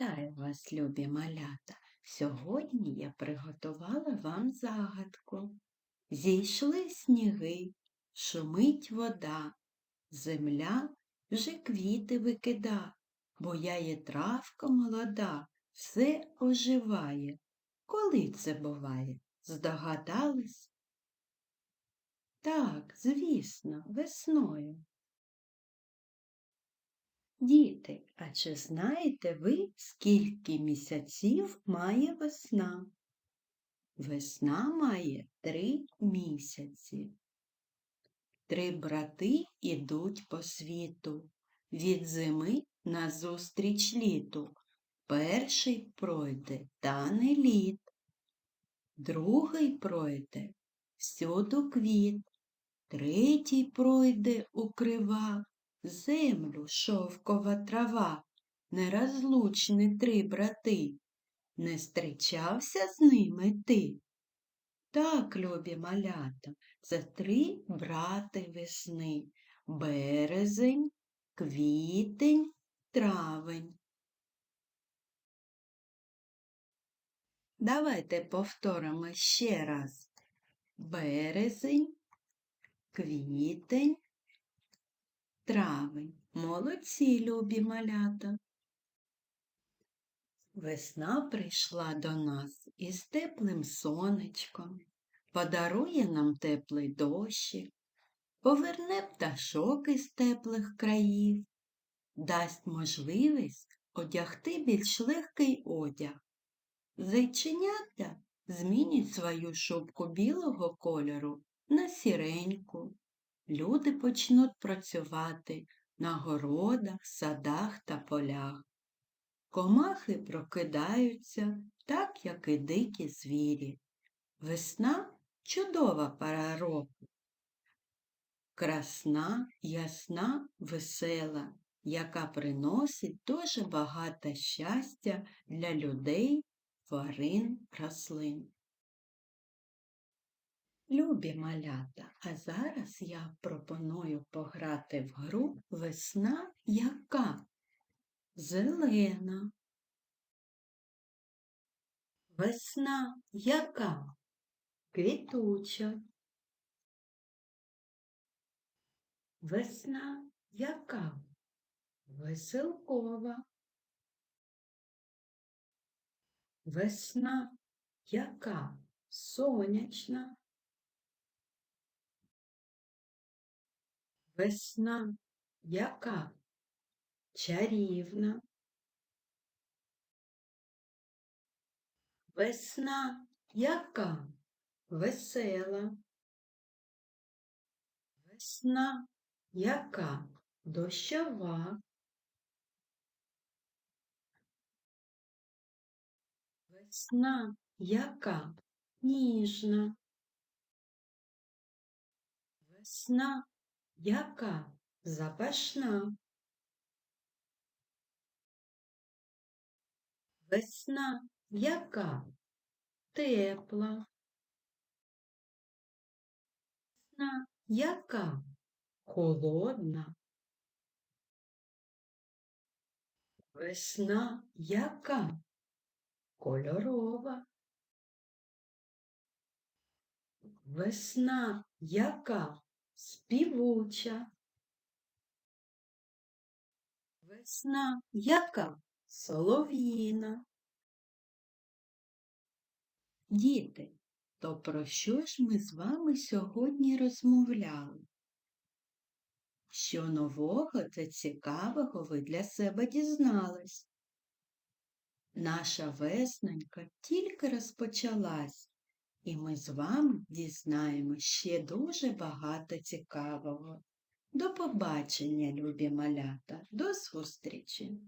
Вітаю вас, любі малята! Сьогодні я приготувала вам загадку. Зійшли сніги, шумить вода, земля вже квіти викида, Буяє травка молода, все оживає. Коли це буває? Здогадались? Так, звісно, весною. Діти, а чи знаєте ви, скільки місяців має весна? Весна має три місяці. Три брати ідуть по світу, від зими назустріч літу. Перший пройде тане лід, другий пройде всюду квіт, третій пройде укрива землю шовкова трава, нерозлучні три брати. Не зустрічався з ними ти? Так, любі малята, це три брати весни березень, квітень, травень. Давайте повторимо ще раз. Березень, квітень, травень. Молодці, любі малята. Весна прийшла до нас із теплим сонечком, подарує нам теплий дощик, поверне пташок із теплих країв, дасть можливість одягти більш легкий одяг. Зайченята змінять свою шубку білого кольору на сіреньку, люди почнуть працювати на городах, садах та полях. Комахи прокидаються, так, як і дикі звірі. Весна чудова пора року. Красна, ясна, весела, яка приносить дуже багато щастя для людей, тварин, рослин. Любі малята, а зараз я пропоную пограти в гру весна яка? Зелена. Весна яка? Квітуча. Весна яка? Веселкова. Весна яка? Сонячна. Весна яка чарівна. Весна яка весела. Весна яка дощова. Весна яка ніжна. Весна яка запашна. Весна яка тепла. Весна яка холодна. Весна яка кольорова. Весна яка співуча. Весна яка солов'їна. Діти, то про що ж ми з вами сьогодні розмовляли? Що нового та цікавого ви для себе дізнались? Наша веснонька тільки розпочалась, і ми з вами дізнаємо ще дуже багато цікавого. До побачення, любі малята, до зустрічі!